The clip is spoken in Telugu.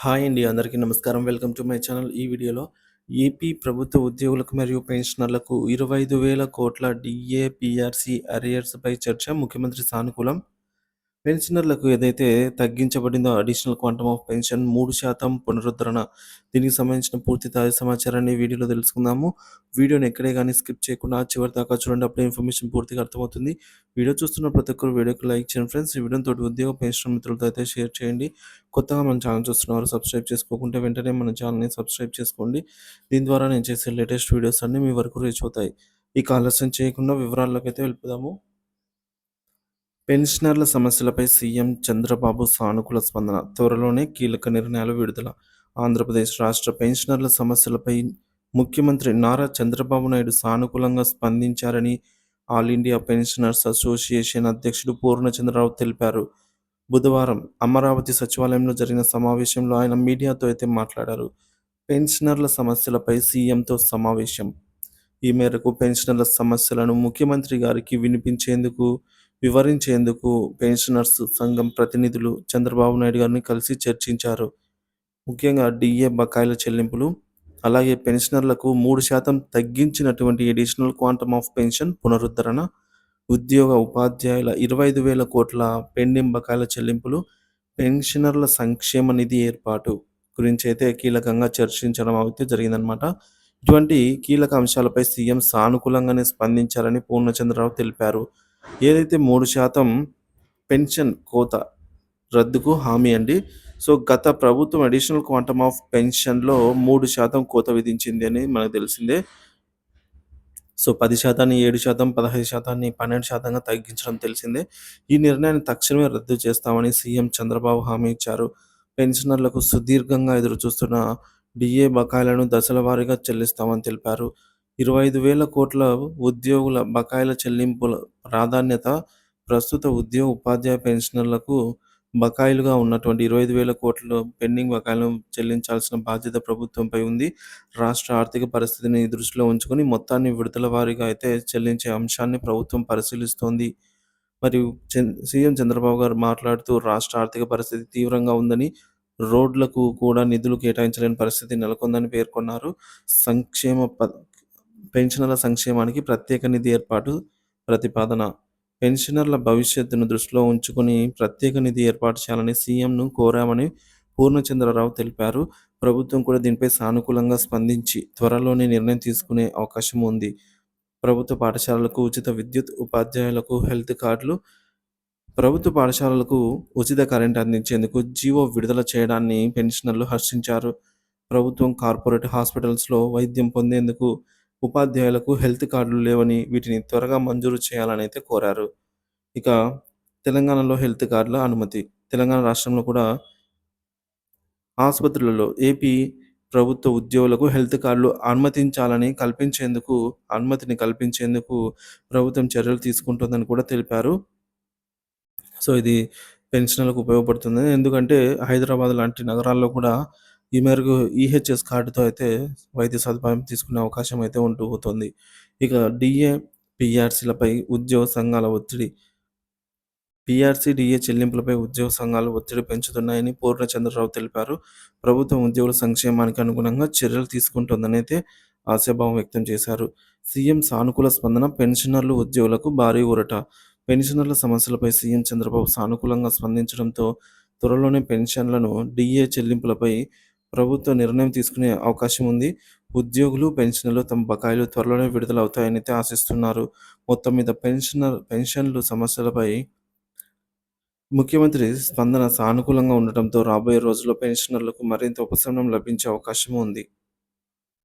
హాయ్ అండి అందరికీ నమస్కారం. Welcome to my channel. ఈ వీడియోలో ఏపీ ప్రభుత్వ ఉద్యోగులకు మరియు పెన్షనర్లకు ఇరవై ఐదు వేల కోట్ల డిఏపిఆర్సి అరియర్స్పై చర్చ ముఖ్యమంత్రి సానుకూలం పెన్షనర్లకు ఏదైతే తగ్గించబడిందో అడిషనల్ క్వాంటమ్ ఆఫ్ పెన్షన్ మూడు శాతం పునరుద్ధరణ. దీనికి సంబంధించిన పూర్తి తాజా సమాచారాన్ని వీడియోలో తెలుసుకుందాము. వీడియోని ఎక్కడే కానీ స్కిప్ చేయకుండా చివరి దాకా చూడండి. అప్పుడే ఇన్ఫర్మేషన్ పూర్తిగా అర్థమవుతుంది. వీడియో చూస్తున్న ప్రతి ఒక్కరు వీడియోకి లైక్ చేయండి ఫ్రెండ్స్. ఈ వీడియోతో ఉద్యోగ పెన్షన్ మిత్రులతో అయితే షేర్ చేయండి. కొత్తగా మన ఛానల్ చూస్తున్నారు సబ్స్క్రైబ్ చేసుకోకుంటే వెంటనే మన ఛానల్ని సబ్స్క్రైబ్ చేసుకోండి. దీని ద్వారా నేను చేసే లేటెస్ట్ వీడియోస్ అన్నీ మీ వరకు రీచ్ అవుతాయి. ఇక ఆలస్యం చేయకుండా వివరాల్లోకి అయితే వెళ్ళిపోదాము. పెన్షనర్ల సమస్యలపై సీఎం చంద్రబాబు సానుకూల స్పందన త్వరలోనే కీలక నిర్ణయాలు విడుదల. ఆంధ్రప్రదేశ్ రాష్ట్ర పెన్షనర్ల సమస్యలపై ముఖ్యమంత్రి నారా చంద్రబాబు నాయుడు సానుకూలంగా స్పందించారని ఆల్ ఇండియా పెన్షనర్స్ అసోసియేషన్ అధ్యక్షుడు పూర్ణచంద్రరావు తెలిపారు. బుధవారం అమరావతి సచివాలయంలో జరిగిన సమావేశంలో ఆయన మీడియాతో అయితే మాట్లాడారు. పెన్షనర్ల సమస్యలపై సీఎంతో సమావేశం. ఈ మేరకు పెన్షనర్ల సమస్యలను ముఖ్యమంత్రి గారికి వినిపించేందుకు వివరించేందుకు పెన్షనర్స్ సంఘం ప్రతినిధులు చంద్రబాబు నాయుడు గారిని కలిసి చర్చించారు. ముఖ్యంగా డిఏ బకాయిల చెల్లింపులు అలాగే పెన్షనర్లకు మూడు శాతం తగ్గించినటువంటి అడిషనల్ క్వాంటమ్ ఆఫ్ పెన్షన్ పునరుద్ధరణ ఉద్యోగ ఉపాధ్యాయుల ఇరవై ఐదు వేల కోట్ల పెండింగ్ బకాయిల చెల్లింపులు పెన్షనర్ల సంక్షేమ నిధి ఏర్పాటు గురించి అయితే కీలకంగా చర్చించడం అయితే జరిగిందనమాట ఇటువంటి కీలక అంశాలపై సీఎం సానుకూలంగానే స్పందించారని పూర్ణచంద్రరావు తెలిపారు. ఏదైతే మూడు శాతం పెన్షన్ కోత రద్దుకు హామీ అండి సో గత ప్రభుత్వం అడిషనల్ క్వాంటమ్ ఆఫ్ పెన్షన్లో మూడు శాతం కోత విధించింది అని మనకు తెలిసిందే. సో పది శాతాన్ని ఏడు శాతం పదహైదు శాతాన్ని పన్నెండు శాతంగా తగ్గించడం తెలిసిందే. ఈ నిర్ణయాన్ని తక్షణమే రద్దు చేస్తామని సీఎం చంద్రబాబు హామీ ఇచ్చారు. పెన్షనర్లకు సుదీర్ఘంగా ఎదురు చూస్తున్న డిఏ బకాయిలను దశల వారీగా చెల్లిస్తామని తెలిపారు. ఇరవై ఐదు వేల కోట్ల ఉద్యోగుల బకాయిల చెల్లింపుల ప్రాధాన్యత ప్రస్తుత ఉద్యోగ ఉపాధ్యాయ పెన్షనర్లకు బకాయిలుగా ఉన్నటువంటి ఇరవై ఐదు వేల కోట్ల పెండింగ్ బకాయిలను చెల్లించాల్సిన బాధ్యత ప్రభుత్వంపై ఉంది. రాష్ట్ర ఆర్థిక పరిస్థితిని దృష్టిలో ఉంచుకొని మొత్తాన్ని విడుదల వారీగా అయితే చెల్లించే అంశాన్ని ప్రభుత్వం పరిశీలిస్తోంది. మరియు సీఎం చంద్రబాబు గారు మాట్లాడుతూ రాష్ట్ర ఆర్థిక పరిస్థితి తీవ్రంగా ఉందని రోడ్లకు కూడా నిధులు కేటాయించలేని పరిస్థితి నెలకొందని పేర్కొన్నారు. సంక్షేమ ప పెన్షనర్ల సంక్షేమానికి ప్రత్యేక నిధి ఏర్పాటు ప్రతిపాదన. పెన్షనర్ల భవిష్యత్తును దృష్టిలో ఉంచుకుని ప్రత్యేక నిధి ఏర్పాటు చేయాలని సీఎంను కోరామని పూర్ణచంద్రరావు తెలిపారు. ప్రభుత్వం కూడా దీనిపై సానుకూలంగా స్పందించి త్వరలోనే నిర్ణయం తీసుకునే అవకాశం ఉంది. ప్రభుత్వ పాఠశాలలకు ఉచిత విద్యుత్ ఉపాధ్యాయులకు హెల్త్ కార్డులు ప్రభుత్వ పాఠశాలలకు ఉచిత కరెంట్ అందించేందుకు జీవో విడుదల చేయడాన్ని పెన్షనర్లు హర్షించారు. ప్రభుత్వం కార్పొరేట్ హాస్పిటల్స్లో వైద్యం పొందేందుకు ఉపాధ్యాయులకు హెల్త్ కార్డులు లేవని వీటిని త్వరగా మంజూరు చేయాలని అయితే కోరారు. ఇక తెలంగాణలో హెల్త్ కార్డుల అనుమతి. తెలంగాణ రాష్ట్రంలో కూడా ఆసుపత్రులలో ఏపీ ప్రభుత్వ ఉద్యోగులకు హెల్త్ కార్డులు అనుమతించాలని కల్పించేందుకు అనుమతిని కల్పించేందుకు ప్రభుత్వం చర్యలు తీసుకుంటుందని కూడా తెలిపారు. సో ఇది పెన్షన్లకు ఉపయోగపడుతుంది. ఎందుకంటే హైదరాబాద్ లాంటి నగరాల్లో కూడా ఈ మేరకు ఈహెచ్ఎస్ కార్డుతో అయితే వైద్య సదుపాయం తీసుకునే అవకాశం అయితే ఉంటూ పోతుంది. ఇక డిఏ పిఆర్సీలపై ఉద్యోగ సంఘాల ఒత్తిడి. పిఆర్సీ డిఏ చెల్లింపులపై ఉద్యోగ సంఘాలు ఒత్తిడి పెంచుతున్నాయని పూర్ణచంద్రరావు తెలిపారు. ప్రభుత్వం ఉద్యోగుల సంక్షేమానికి అనుగుణంగా చర్యలు తీసుకుంటుందని అయితే ఆశాభావం వ్యక్తం చేశారు. సీఎం సానుకూల స్పందన పెన్షనర్లు ఉద్యోగులకు భారీ ఊరట. పెన్షనర్ల సమస్యలపై సీఎం చంద్రబాబు సానుకూలంగా స్పందించడంతో త్వరలోనే పెన్షన్లను డిఏ చెల్లింపులపై ప్రభుత్వ నిర్ణయం తీసుకునే అవకాశం ఉంది. ఉద్యోగులు పెన్షన్లు తమ బకాయిలు త్వరలోనే విడుదలవుతాయని అయితే ఆశిస్తున్నారు. మొత్తం మీద పెన్షనర్ పెన్షన్లు సమస్యలపై ముఖ్యమంత్రి స్పందన సానుకూలంగా ఉండటంతో రాబోయే రోజుల్లో పెన్షనర్లకు మరింత ఉపశమనం లభించే అవకాశం ఉంది.